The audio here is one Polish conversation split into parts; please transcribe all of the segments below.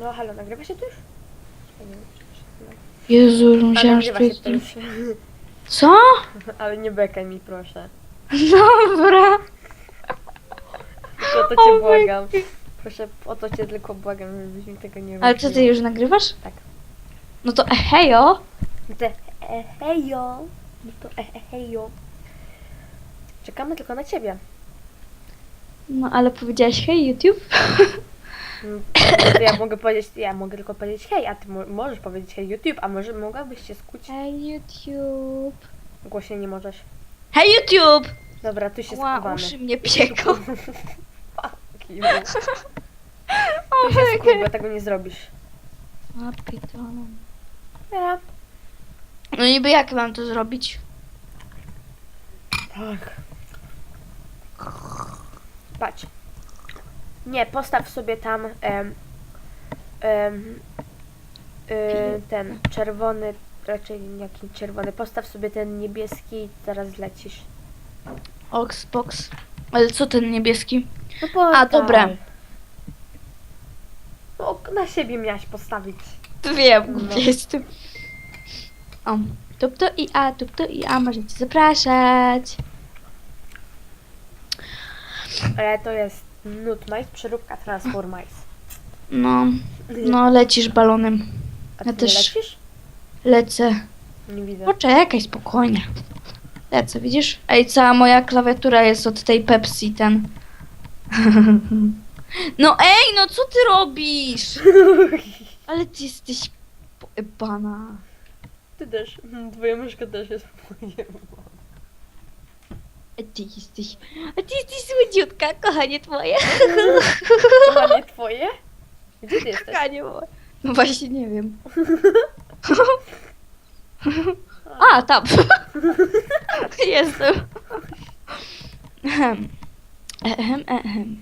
No halo, nagrywa się to już? Jezu, to to już. Co? Ale nie bekaj mi, proszę. Dobra. O to cię błagam. Proszę, o to cię tylko błagam, żebyś mi tego nie Ale co, ty już nagrywasz? Tak. No to hejo. Te e, hejo. No to e, e, hejo. Czekamy tylko na ciebie. No ale powiedziałaś hej YouTube? To ja mogę powiedzieć, ja mogę tylko powiedzieć hej, a ty mo- możesz powiedzieć hej YouTube, a może mogłabyś się skuć? Hej YouTube. Głośniej nie możesz. Hej YouTube! Dobra, tu się Ła, schowamy. uszy mnie pieką. Fuck you. Tu się skuj, bo tego nie zrobisz. A pitole. Ja. No niby jak mam to zrobić? Tak. Patrz. Nie, postaw sobie tam em, em, y, ten czerwony, raczej jaki czerwony, postaw sobie ten niebieski i zaraz lecisz. Oxbox. Ale co ten niebieski? No bo A, dobra. No, na siebie miałaś postawić. Wiem, No. gdzie jestem. O, tup to i a, tup to i a, możecie zapraszać. Ale to jest nutmajs, przeróbka transformajs. No, no lecisz balonem. A ja ty też. nie lecisz? Lecę. Nie widzę. Poczekaj, spokojnie. Lecę, widzisz? Ej, cała moja klawiatura jest od tej Pepsi, ten. No ej, no co ty robisz? Ale ty jesteś pojebana. Ty też. Mm, Twoja myszka też jest pojemna. A ty jesteś, a ty jesteś słodziutka, kochanie twoje. Kochanie twoje? Gdzie ty jesteś? Kochanie moje. No właśnie nie wiem. A, tam. Jestem. Ehem. Ehem, ehem.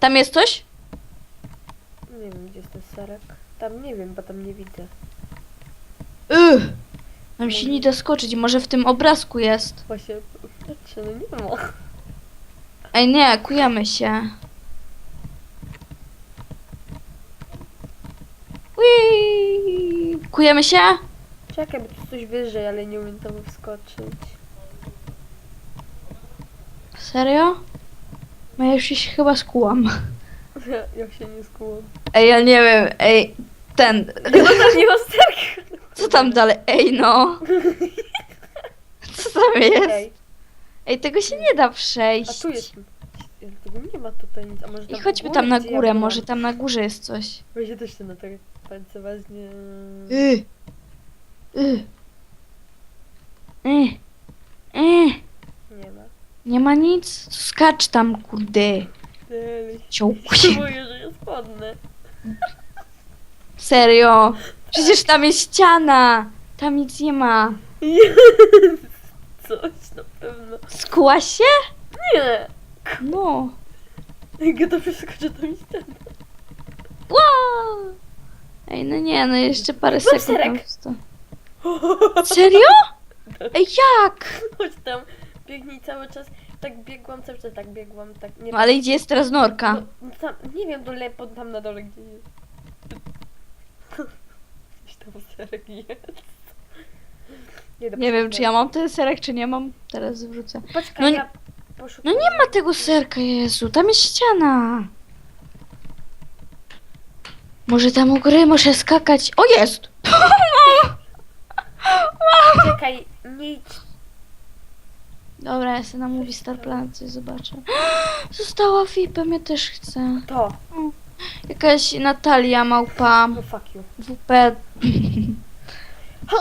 Tam jest coś? Nie wiem, gdzie jest ten serek. Tam nie wiem, bo tam nie widzę. Ugh. Tam się nie da skoczyć, może w tym obrazku jest. Właśnie patrzę, no nie ma. Ej, nie, kujemy się. Ui. Kujemy się? Czekaj, bo tu coś wyżej, ale nie umiem tam wskoczyć. Serio? No ja już się chyba skułam. Ja, ja się nie skułam. Ej, ja nie wiem, ej, ten, tam nie co tam dalej? Ej, no. Co tam jest? Ej, Ej, tego się nie da a przejść. tu jest. Tego nie ma tutaj nic. A może I tam chodźmy u tam na górę, może tam na górze jest coś. Też się na te palce weźmie. Y. Y. Y. Y. Nie ma. Nie ma nic? Skacz tam, kurde. Się. boję, że jest spodne. Serio? Przecież tam jest ściana. Tam nic nie ma. Jest coś na pewno. Skułaś się? Nie! No. Jak to przeskoczę, to mi ten. Wow. Ej, no nie, no jeszcze parę Mam sekund. serek. sto- Serio? Ej, jak? Chodź tam, biegnij cały czas. Tak biegłam cały czas, tak biegłam, tak nie No ale gdzie jest teraz norka? No, tam, nie wiem, dole, pod, tam na dole gdzie jest. Gdzieś tam serek jest. Do Nie wiem, czy ja mam ten serek, czy nie mam. Teraz zwrócę. Poczekaj, No nie- ja poszukuję. No nie ma tego serka, Jezu. Tam jest ściana. Może tam u góry muszę skakać. O, jest! Czekaj, nie idź. Dobra, ja sobie na Movie Star Planet coś zobaczę. Została FIPem, ja też chcę. To. Jakaś Natalia Małpa. No fuck you. WP.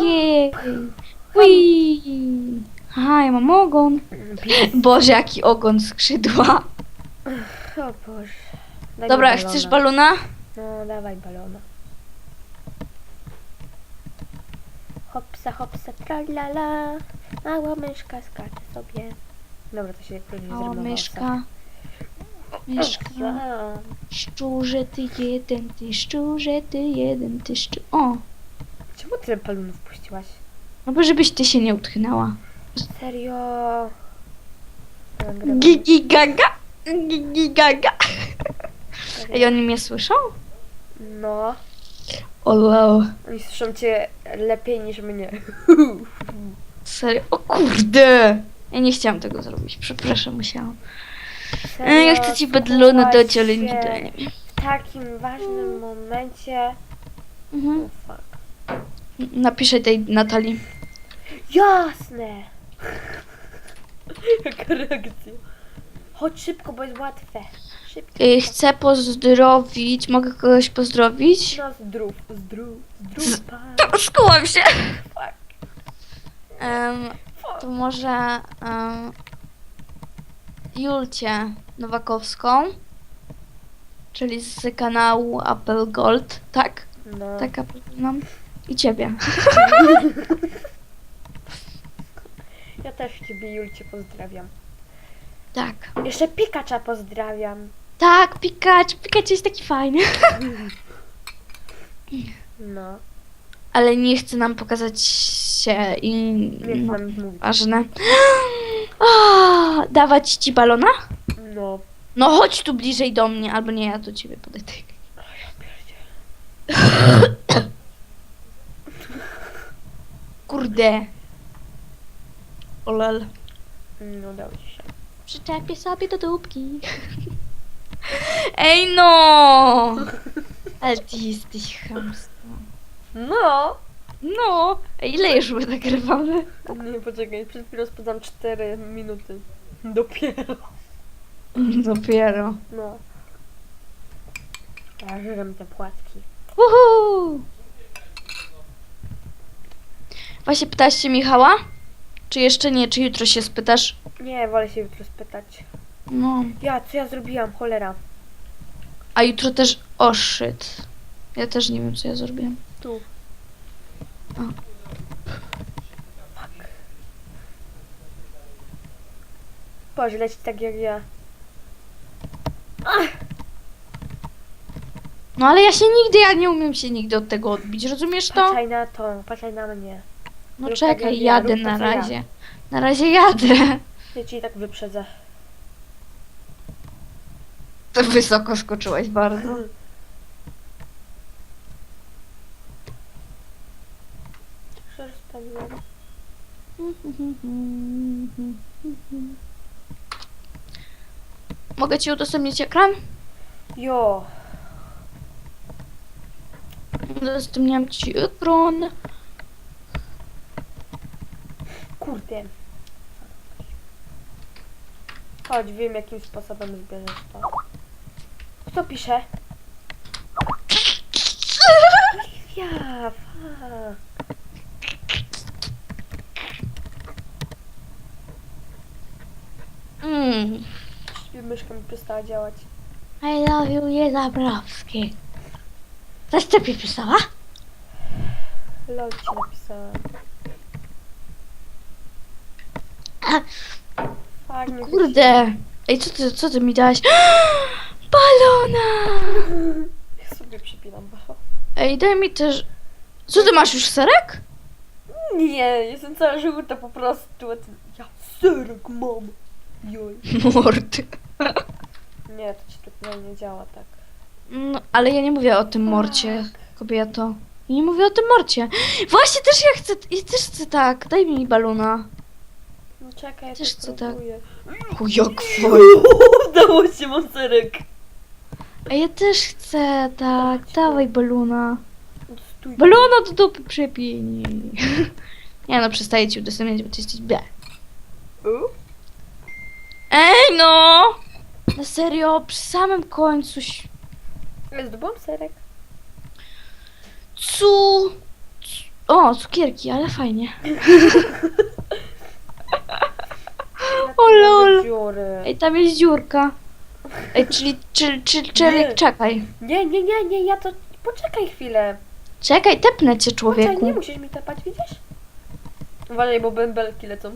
Jej. Ui. Aha, ja mam ogon. Boże, jaki ogon skrzydła. O Boże. Daj mi Dobra, balona. chcesz balona? No, dawaj balona. Hopsa, hopsa, tralala. Mała myszka skacze sobie. Dobra, to się później Mała zrymowało. myszka. Myszka. Owsa. Szczurze ty jeden, ty szczurze ty jeden, ty szczu... O, Czemu tyle balonów puściłaś? No bo żebyś ty się nie utknęła. Serio? Gigi gaga, gigi gaga. Ej, oni mnie słyszą? No, O wow. oni słyszą cię lepiej niż mnie. Serio? O kurde! Ja nie chciałam tego zrobić, przepraszam, musiałam. E, ja chcę ci Serio, bedlona dać, ale nie się daję. W takim ważnym momencie. Mhm. Oh, fuck. Napiszę tej Natalii. Jasne! Jaka reakcja. Chodź szybko, bo jest łatwe. Szybko. Y, Chcę pozdrowić, mogę kogoś pozdrowić? No zdrów, zdrów, zdrów, pan. Skułam się! Fuck. Em, to może em, Julcie Nowakowską, czyli z kanału Apple Gold, tak? No. Tak, Apple no. I ciebie. Ja też ciebie, Julcie, pozdrawiam. Tak. Jeszcze Pikacza pozdrawiam. Tak, Pikacz. Pikacz jest taki fajny. No. Ale nie chce nam pokazać się i... Nie No, mówić. ważne. O, dawać ci balona? No. No chodź tu bliżej do mnie, albo nie, ja do ciebie podejdę. Kurde. Olel. No udało ci się. Przyczepię sobie do dupki. Ej no! Ale ty jesteś chamstwa. No! No! Ej, ile już my nagrywamy? Nie, poczekaj, przed chwilą spędzam 4 minuty. Dopiero. Dopiero. No. Ja żeram te płatki. Uhu! Właśnie pytałaś się Michała? Czy jeszcze nie? Czy jutro się spytasz? Nie, wolę się jutro spytać. No. Ja, co ja zrobiłam? Cholera. A jutro też... O, shit. Ja też nie wiem, co ja zrobiłem. Tu. A. Fuck. Boże, leci tak jak ja. No ale ja się nigdy, ja nie umiem się nigdy od tego odbić, rozumiesz to? Patrzaj na to, patrzaj na mnie. No rób tak czekaj, jak ja, jadę rób na co ja. razie. Na razie jadę. Ja ci i tak wyprzedzę. To wysoko skoczyłaś bardzo. Mogę ci udostępnić ekran? Jo. Udostępniam ci ekran. Kurde. Chodź, wiem jakim sposobem zbierzesz to. Kto pisze? Ja, fuck. Mm. Myszka mi przestała działać. I love you, Jezabrowski. Coś tobie pisała? Lol ci napisałam. Kurde. Ej, co ty, co ty mi dałaś? Balona! Ja sobie przypinam bacho. Ej, daj mi też... Co ty masz już serek? Nie, jestem cała żółta po prostu. a ty- Ja serek mam. Joj. Mord. Nie, to ci tak nie działa tak. No, ale ja nie mówię o tym morcie, kobieto. Ja nie mówię o tym morcie. Właśnie, też ja chcę, ja też chcę tak. Daj mi balona. Czekaj, ja Też to co tak? spróbuję. O, jak Udało się, mam serek. A ja też chcę, tak. Dawaj balona. Stój. Balona do dupy przepieni. Nie no, przestaję ci udostępniać, bo ty jesteś B. U? Ej no! Na serio, przy samym końcu... ś- Ja zdobyłam serek. Cu... cu- O, cukierki, ale fajnie. Na O te lol. Dziury. Ej, tam jest dziurka. Ej, czyli, czyli, czyli, Nie. czyli, czekaj. Nie, nie, nie, nie, ja to... Poczekaj chwilę. Czekaj, tepnę cię, Poczekaj, człowieku. nie musisz mi tapać, widzisz? Uważaj, bo bębelki lecą.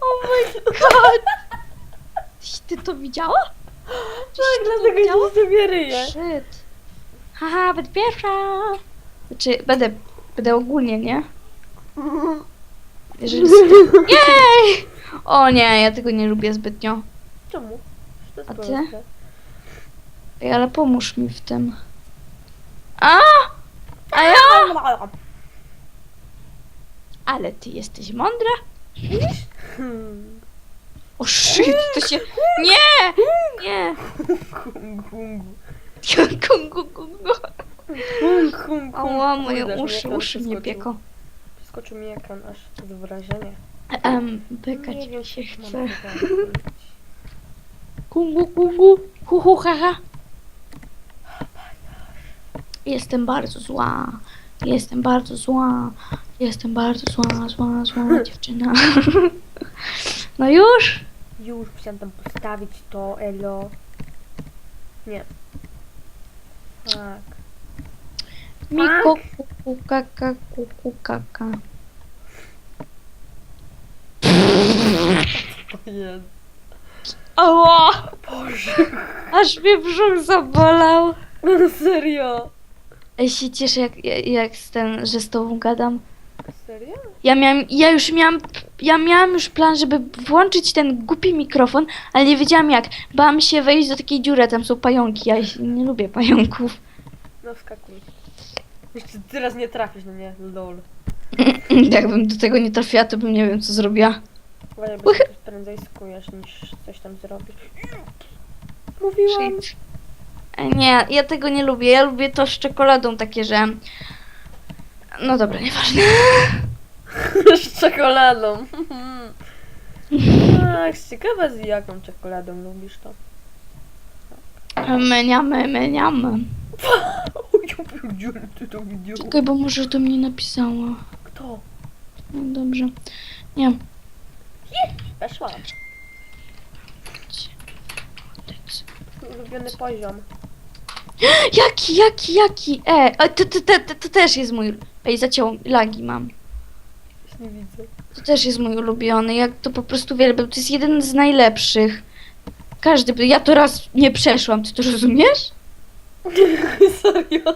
Oh my god! Ty to widziała? Tak, dlatego się sobie ryję. Shit. Haha, będę pierwsza. Znaczy, będę, będę ogólnie, nie? Jeżeli... Jej! O nie, ja tego nie lubię zbytnio. Czemu? To jest A ty? proste. Ej, ale pomóż mi w tym. A! A ja? Ale ty jesteś mądra? Hmm. O shit, to się... Nie! Nie! Kungu, kungu. Kungu, kungu. Kung, kung, kung. Ała, moje Kurde, uszy, mnie pieką. Przeskoczył mi ekran, aż to wrażenie. Em, pykać Nie wiem, mi się mam chce. chyba. Kungu, kungu, hu, hu, ha, ha. Jestem bardzo zła. Jestem bardzo zła. Jestem bardzo zła, zła, zła dziewczyna. No już? Już musiałam tam postawić to, elo. Nie. Tak. Miko, kuku, kaka, kuku, kaka. Jezu. Ała! Boże. Aż mnie brzuch zabolał. Serio? Ja się cieszę, jak, jak z ten, że z tobą gadam. Serio? Ja miałam, ja już miałam, ja miałam już plan, żeby włączyć ten głupi mikrofon, ale nie wiedziałam jak. Bałam się wejść do takiej dziury, tam są pająki, ja nie lubię pająków. No wskakuj. Jeszcze teraz nie trafisz na mnie, lol. Jakbym do tego nie trafiła, to bym nie wiem, co zrobiła. Się coś prędzej skujesz niż coś tam zrobisz. Mówiłam. Shit. E, Nie, ja tego nie lubię. Ja lubię to z czekoladą takie, że... No dobra, nieważne. Z czekoladą. Tak, ciekawe z jaką czekoladą lubisz to. Meniamy, meniamy. Pierdzielę, ty to widział. Czekaj, bo może to mnie napisała. Kto? No dobrze. Nie. Weszłam. Ulubiony poziom. Jaki, jaki, jaki? E, a to, to, to, to, to też jest mój... Ej, zaciął, lagi mam. Już nie widzę. To też jest mój ulubiony. Jak to po prostu wielbiam. To jest jeden z najlepszych. Każdy, by- ja to raz nie przeszłam, ty to rozumiesz? Serio?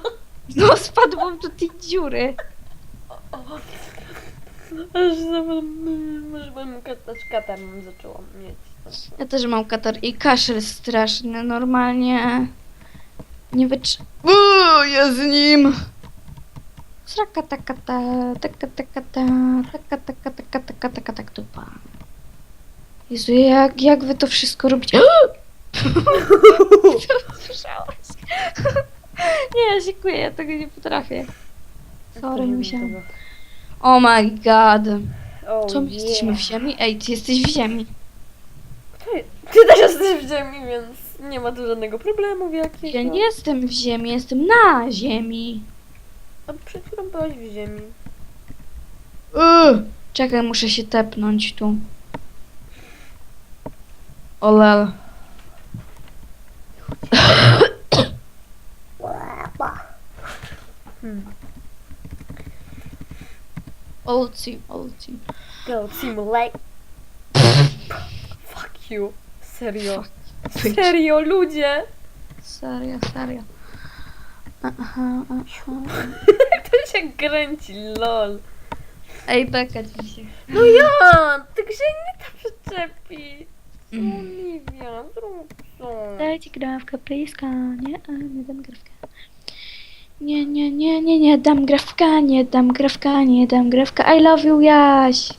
No, spadłam do tej dziury. Aż za- może kata, katar mam zaczęłam mieć. Ja też mam katar i kaszel straszny, normalnie. Nie wytrz... Uuu, ja z nim! Sraka taka ta, taka taka ta, taka taka taka taka taka tak dupa. Jezu, jak, jak wy to wszystko robicie? Słyszałaś? Nie, ja sikuję, ja tego nie potrafię. Sorry, musiałam. Oh my god. Oh, Co my jesteśmy w ziemi? Ej, ty jesteś w ziemi. Ty, ty też jesteś w ziemi, więc nie ma tu żadnego problemu jakiego. Ja nie jestem w ziemi, jestem na ziemi. A przed chwilą byłaś w ziemi. Czekaj, muszę się tepnąć tu. Olel. Hmm. Olci, olci. Go simulate. Fuck you. Serio. Bitch. Serio, ludzie. Serio, serio. Aha, aha. to się kręci, lol. Ej, beka dzisiaj. No ja, tak się nie da przyczepić. Mm. Oliwia, zrób co. Dajcie grafkę, please, nie, a, nie dam grafkę. Nie, nie, nie, nie, nie, dam grafka, nie dam grafka, nie dam grafka. I love you, Jaś.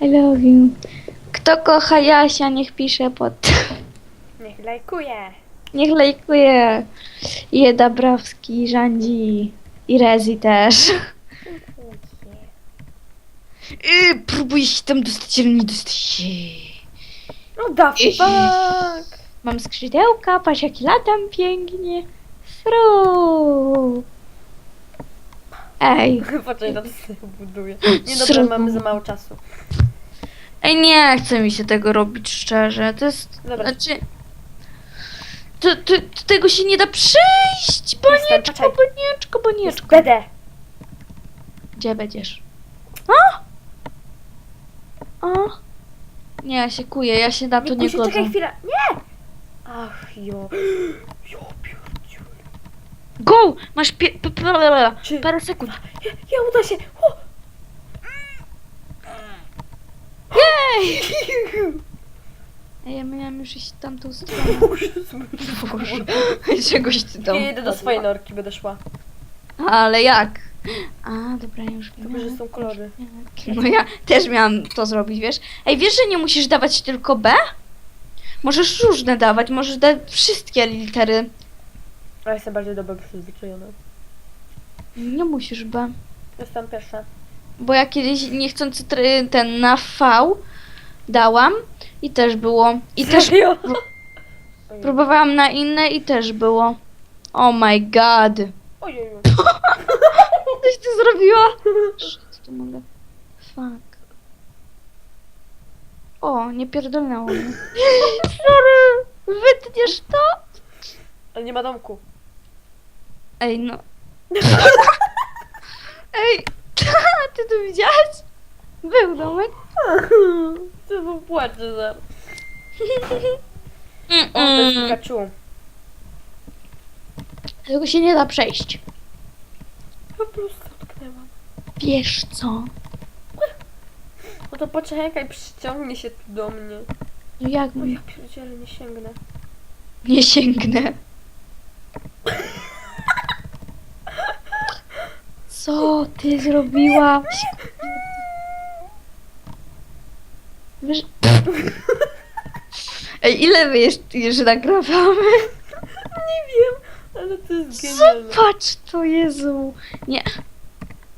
I love you. Kto kocha Jasia, niech pisze pod... Niech lajkuje. Niech lajkuje. Je Dabrowski rządzi. I Rezi też. I próbuj się tam dostać, ale nie dostać się. No da fuck. Mam skrzydełka, patrz jak latam pięknie. Fru. Ej, Poczekaj, to sobie buduję. Nie Sru. dobra, mamy za mało czasu. ej, nie chce mi się tego robić szczerze. To jest, Dobra. znaczy... To, to, to tego się nie da przejść. Bonieczko, poczekaj. bonieczko, będę. Gdzie będziesz? A? A? Nie, ja się kuję, ja się na to Nie, nie kusiu, czekaj godzę. chwilę. Nie! Ach, jo. Jo. Go! Masz pie... p- p- p- Czy- parę sekund. Ja, ja uda się. O! Jej! A ja miałam już iść tamtą stronę. Boże, Boże, Czegoś ty tam... Ja jedę do swojej norki, będę szła. Ale jak? A, dobra, już wiem. Dobrze, że są kolory. No ja też miałam to zrobić, wiesz? Ej, wiesz, że nie musisz dawać tylko B? Możesz różne dawać, możesz dać wszystkie litery. A jestem bardziej dobrze przyzwyczajona. Nie musisz B. Jestem pierwsza. Bo ja kiedyś niechcący try- ten na V dałam i też było. I też Serio? Ojej. próbowałam na inne i też było. Oh my god. Ojeju. Coś ty zrobiła? Co tu mogę? Fuck. O, nie pierdolnęło mnie. Sorry. Wytniesz to? Ale nie ma domku. Ej, no. Ej, ty to widziałaś? Był domek. Co tu płaczę zaraz. O, to jest. Pikachu. Tego się nie da przejść. Po prostu dotknęłam. Wiesz co? No to poczekaj, przyciągnie się tu do mnie. No jak mi? ja pierdzielę, nie sięgnę. Nie sięgnę. Co ty zrobiłaś? Wiesz... Ej, ile my jeszcze, jeszcze nagrywamy? Nie wiem, ale to jest genialne. Zobacz to, Jezu. Nie,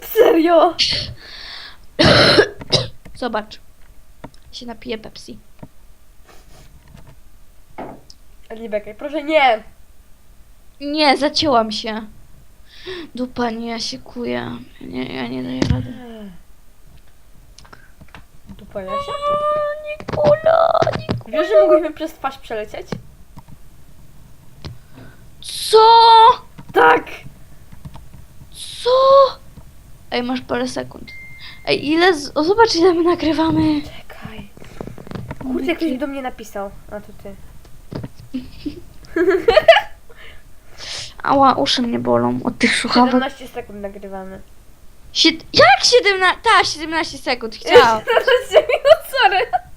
Serio? zobacz. Się napiję Pepsi. Nie bekaj, proszę nie! Nie, zacięłam się. Dupa, nie, ja się kuję. Nie, ja nie daję rady. Dupa Jasia? Nikula, Nikula. Wiesz, że mogłyśmy przez twarz przelecieć? Co? Tak! Co? Ej, masz parę sekund. Ej, ile z... O, zobacz ile my nagrywamy. Czekaj. Kurde, ktoś do mnie napisał. A to ty. Ała, uszy mnie bolą od tych słuchawek. 17 sekund nagrywamy. Sied... Jak 17? Tak, 17 sekund, chciałam. 17 minut, sorry.